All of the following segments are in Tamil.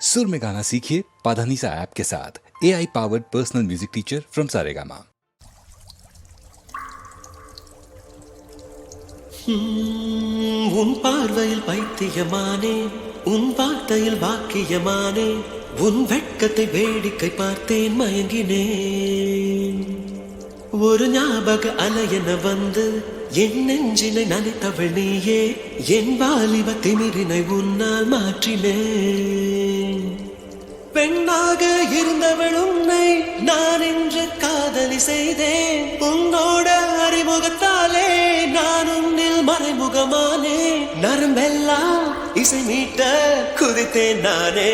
सुर में गाना सीखिए पाधानीसा ऐप के साथ A I powered personal music teacher from Saregama உம், உன் பார்வையில் பைத்தியமானே உன் வார்த்தையில் வாக்கியமானே உன் வெட்கத்தை வேடிக்கை பார்த்தேன் மயங்கினேன் ஒரு ஞாபக அலையென வந்து என் நெஞ்சினை நனைத்தவள் நீயே என் வாலிப திமிரினை உன்னால் மாற்றினே பெண்ணாக இருந்தவள் உன்னை நான் என்று காதலி செய்தேன் உன்னோட அறிமுகத்தாலே நான் உன்னில் மறைமுகமானே நரம்பெல்லாம் இசை மீட்ட குதித்தேன் நானே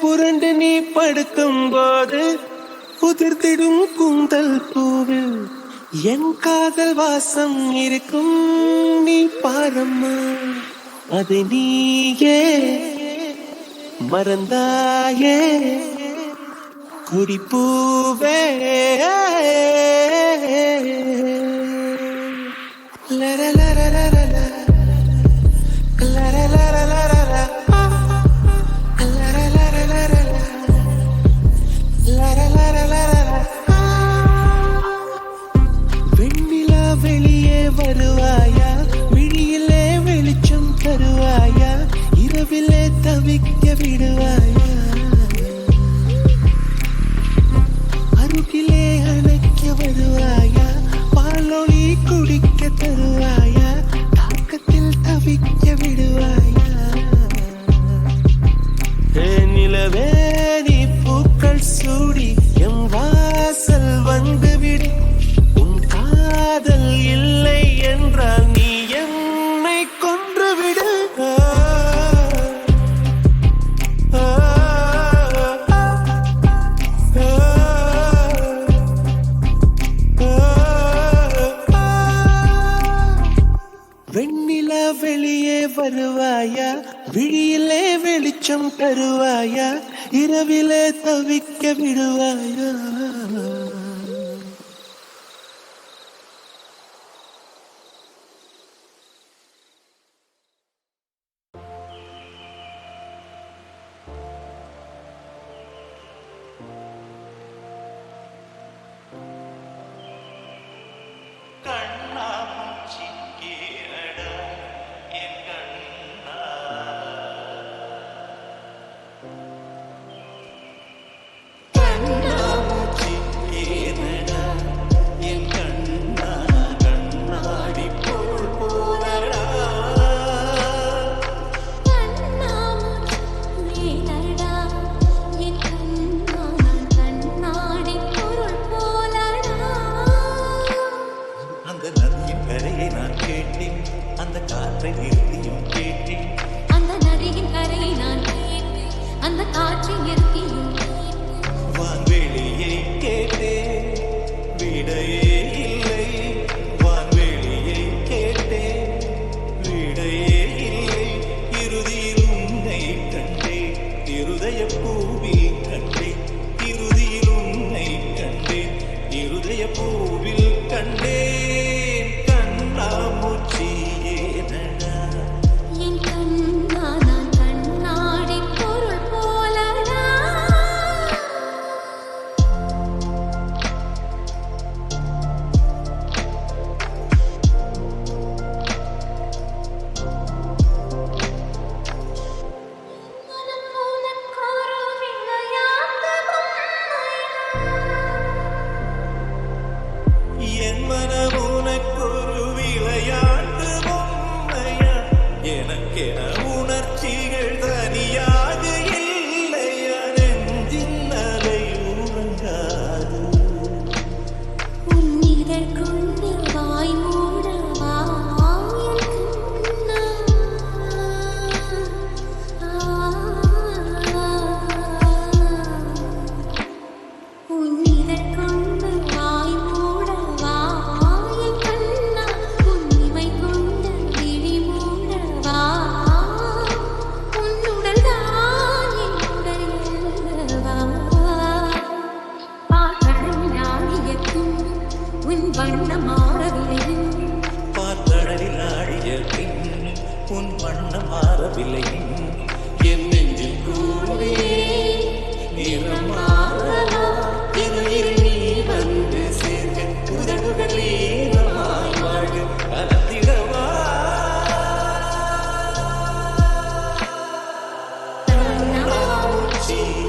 புரண்டு நீ படுக்கும் போது உதிர்த்திடும் கூந்தல் பூவில் என் காதல் வாசம் இருக்கும் நீ பாரம்மா அது நீயே மறந்தாயே குடிப்பூவே லர லர. லர விடுவாயா? அருகிலே அணைக்க வருவாயா? பாலொளி குடிக்க தருவாயா? தாக்கத்தில் தவிக்க விடுவாயா? நிலவே ഇരുദയപ്പൂവി കണ്ടേ ഇരുതിയിൽ ഉന്നെ കണ്ടേ ഇരുദയപ്പൂവിൽ കണ്ടേ. என்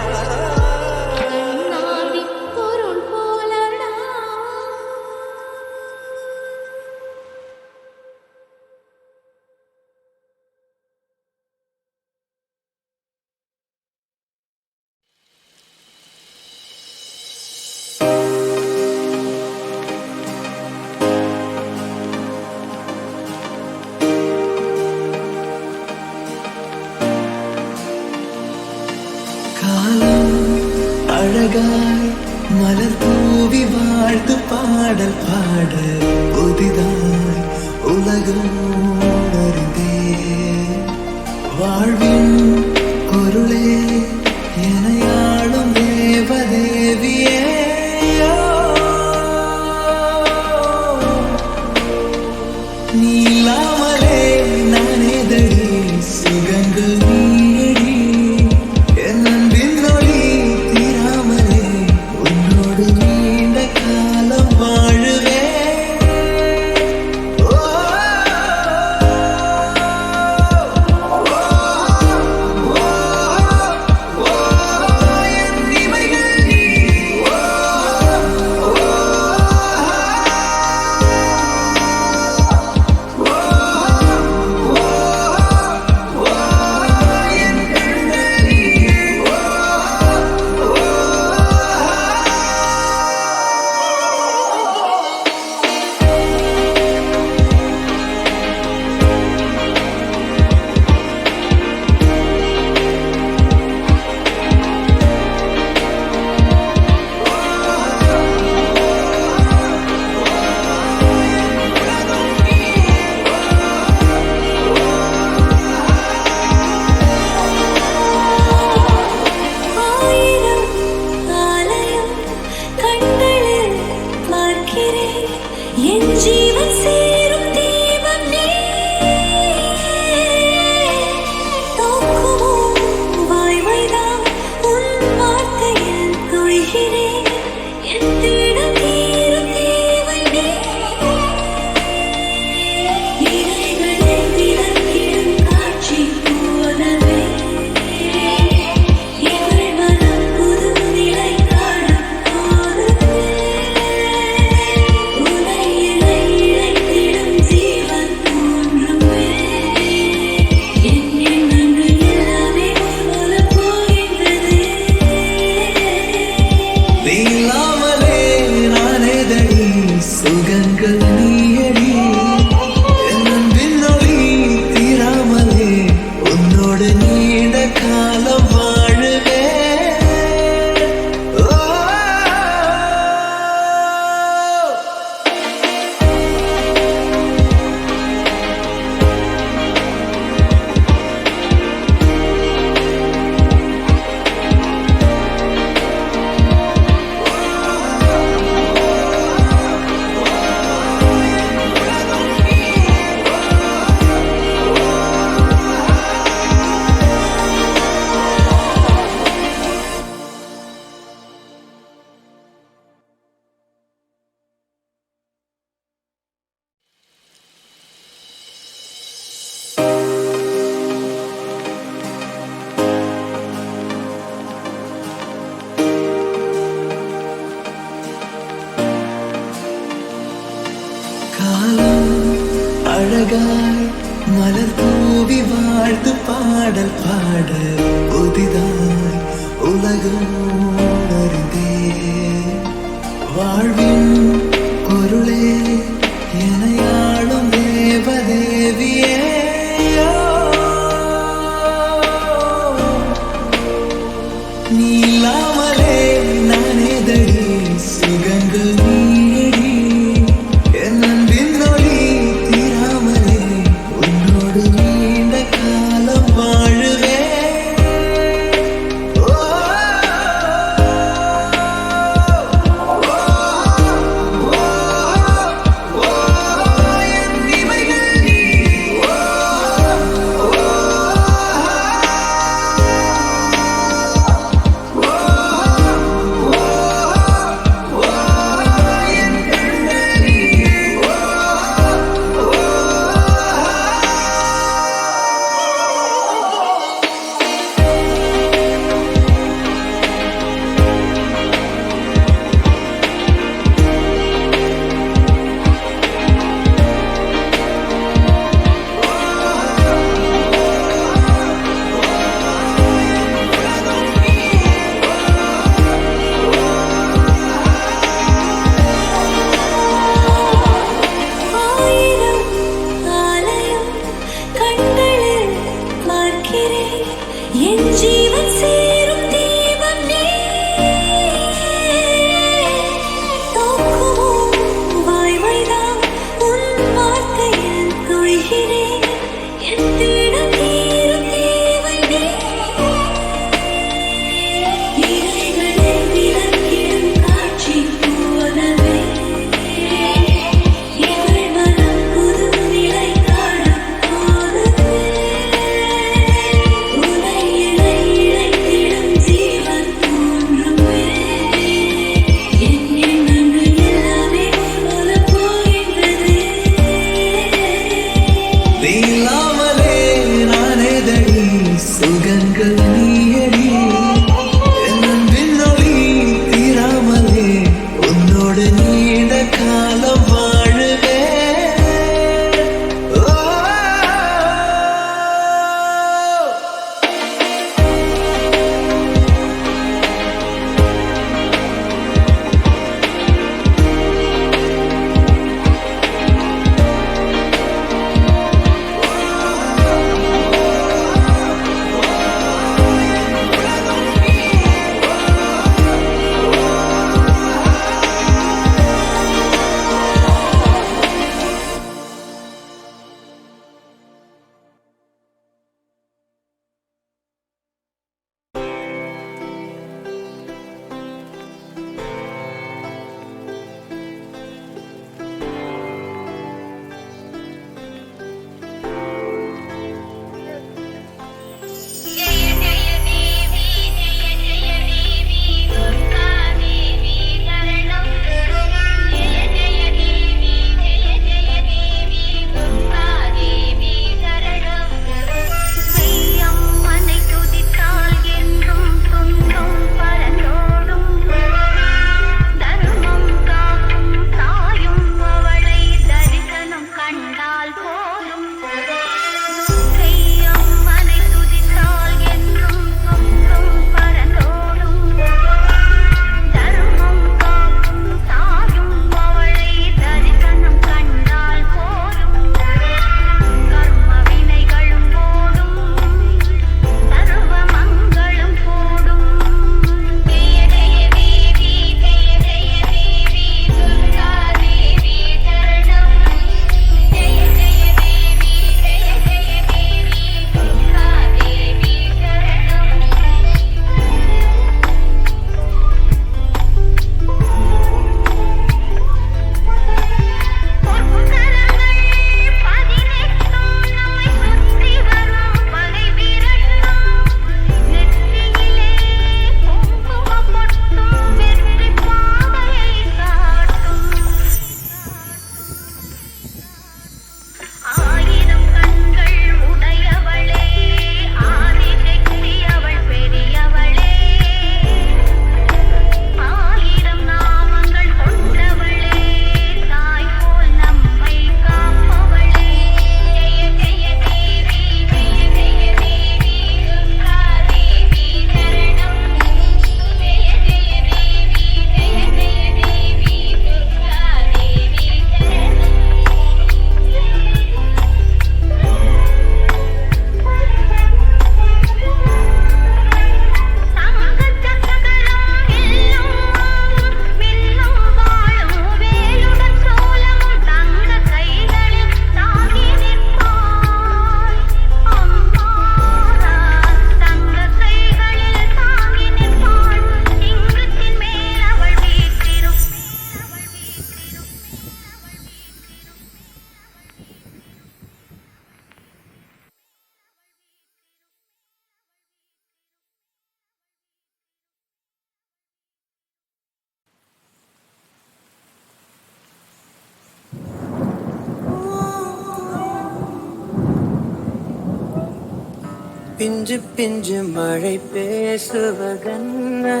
பிஞ்சு பிஞ்சு மழை பேசுவதென்ன?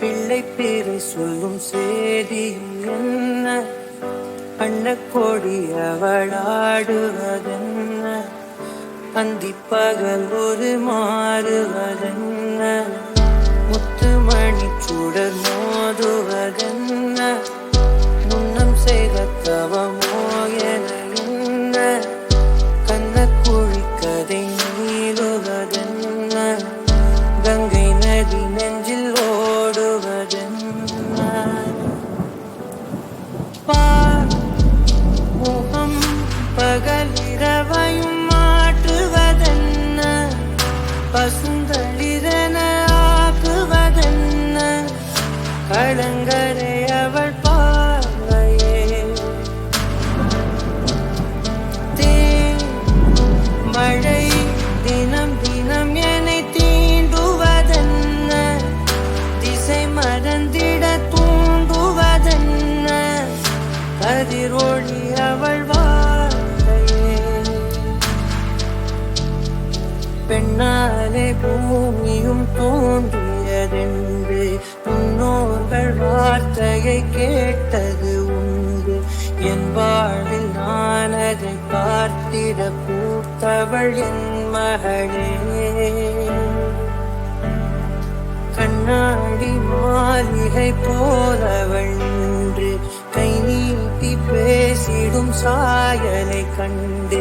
பிள்ளை பேரை சொல்லும் சேதியும் என்ன? அன்னக்கோடி அவளாடுவதென்ன? அந்தி பகல் ஒரு மாறுவதென்ன? முத்துமணி சுடர் மோதுவதென்ன? முன்னம் செய்த தவமோ கதிரொளி அவள் வார்த்தையே. பெண்ணாலே பூமியும் தோன்றியதென்று முன்னோர்கள் வார்த்தையை கேட்டது உண்டு. என் வாழ்வில் நான் அதை பார்த்திட பூத்தவள் என் மகளே. கண்ணாடி மாளிகை போலவள் பேசிடும் சாயலை கண்டு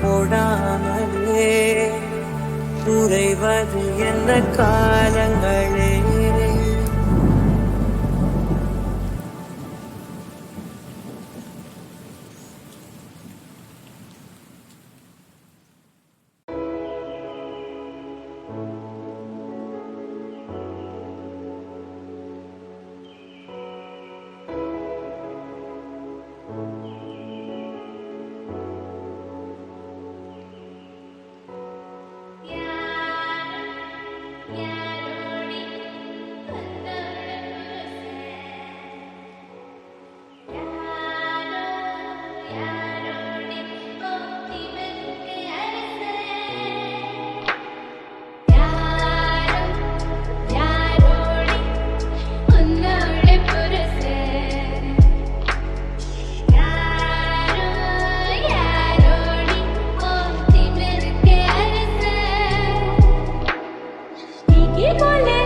போடாமலே உறைவது என்ன காலங்களே. 你过来。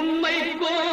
உண்மைக்கோ கோ